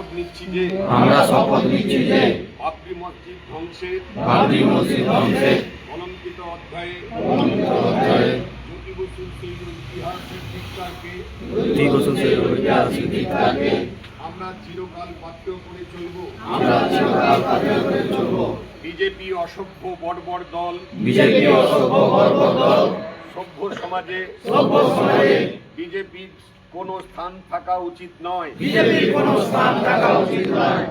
শপথ নিচ্ছি যে আমরা শপথ নিচ্ছি যে বাবরি মসজিদ ধ্বংসের বাবরি মসজিদ ধ্বংসের কলঙ্কিত অধ্যায়ে অধ্যায়ে জ্যোতি বসুর সেই ইতিহাসের দিকটাকে জ্যোতি বসু সেই ঐতিহাসিক দিকটাকে আমরা চিরকাল পাঠ্য করে চলব। আমরা চিরকাল পাথেয় করে চলব। বিজেপি অসভ্য বর্বর দল বিজেপি অসভ্য গর্ব দল সভ্য সমাজে সভ্য সমাজে বিজেপির কোনো স্থান থাকা উচিত নয়। বিজেপির কোনো স্থান থাকা উচিত নয়।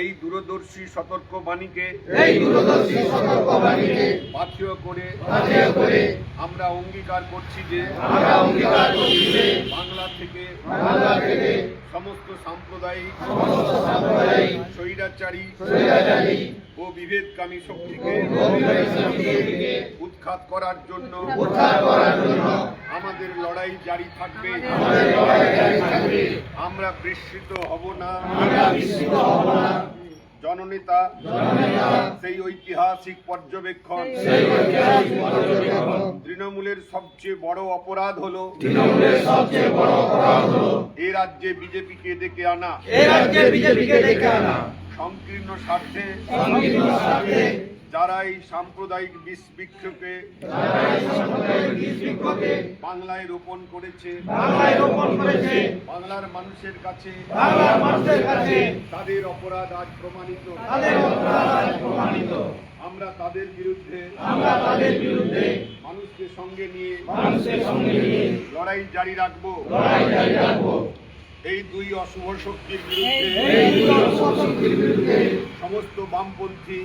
এই দূরদর্শী সতর্ক বাণীকে এই দূরদর্শী সতর্কবাণীকে পাথেয় করে পাথেয় করে আমরা অঙ্গীকার করছি যে আমরা অঙ্গীকার করছি যে বাংলা থেকে বাংলা থেকে সমস্ত সাম্প্রদায়িক সমস্ত সাম্প্রদায়িক স্বৈরাচারী স্বৈরাচারী ও বিভেদকামী শক্তিকে উৎখাত করার জন্য উদ্ধার করার জন্য আমাদের লড়াই জারি থাকবে। আমরা বিস্মৃত হব না। জননেতা সেই ঐতিহাসিক পর্যবেক্ষণ। তৃণমূলের সবচেয়ে বড় অপরাধ হলো তৃণমূলের সবচেয়ে বড় এ রাজ্যে বিজেপিকে ডেকে আনা। এই রাজ্যে বিজেপিকে ডেকে আনা। সংকীর্ণ স্বার্থে। সংকীর্ণ স্বার্থে। যারা এই সাম্প্রদায়িক বিষ বিক্ষোভে যারা এই সাম্প্রদায়িক বিশৃঙ্খলকে বাংলায় রোপণ করেছে। বাংলায় রোপণ করেছে। বাংলার মানুষের কাছে। বাংলার মানুষের কাছে। তাদের অপরাধ আজ প্রমাণিত। তাদের অপরাধ আজ প্রমাণিত। আমরা তাদের বিরুদ্ধে। আমরা তাদের বিরুদ্ধে। মানুষকে সঙ্গে নিয়ে। মানুষের সঙ্গে নিয়ে। লড়াই জারি রাখব। লড়াই জারি রাখব। এই দুই অশুভ শক্তির বিরুদ্ধে সমস্ত বামপন্থী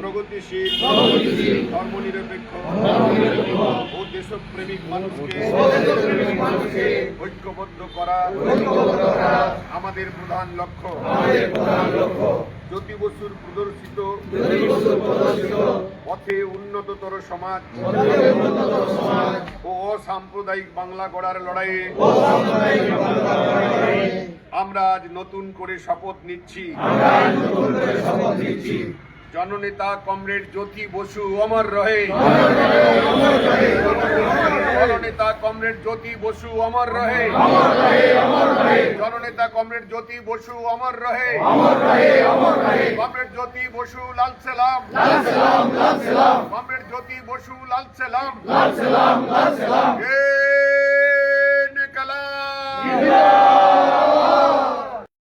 প্রগতিশীল ধর্মনিরপেক্ষ ও দেশপ্রেমিক মানুষকে ঐক্যবদ্ধ করা আমাদের প্রধান লক্ষ্য। জ্যোতি বসুর প্রদর্শিত পথে উন্নততর সমাজ পথে উন্নততর সমাজ ও অসাম্প্রদায়িক বাংলা গড়ার সাম্প্রদায়িক লড়াইয়ে আমরা আজ নতুন করে শপথ নিচ্ছি। জননেতা কমরেড জ্যোতি বসু অমর রহে। জননেতা কমরেড জ্যোতি বসু অমর রহে। জননেতা কমরেড জ্যোতি বসু অমর রহে। কমরেড জ্যোতি বসু লাল সালাম। লাল সালাম, কমরেড জ্যোতি বসু লাল সালাম। লাল সালাম, লাল সালাম।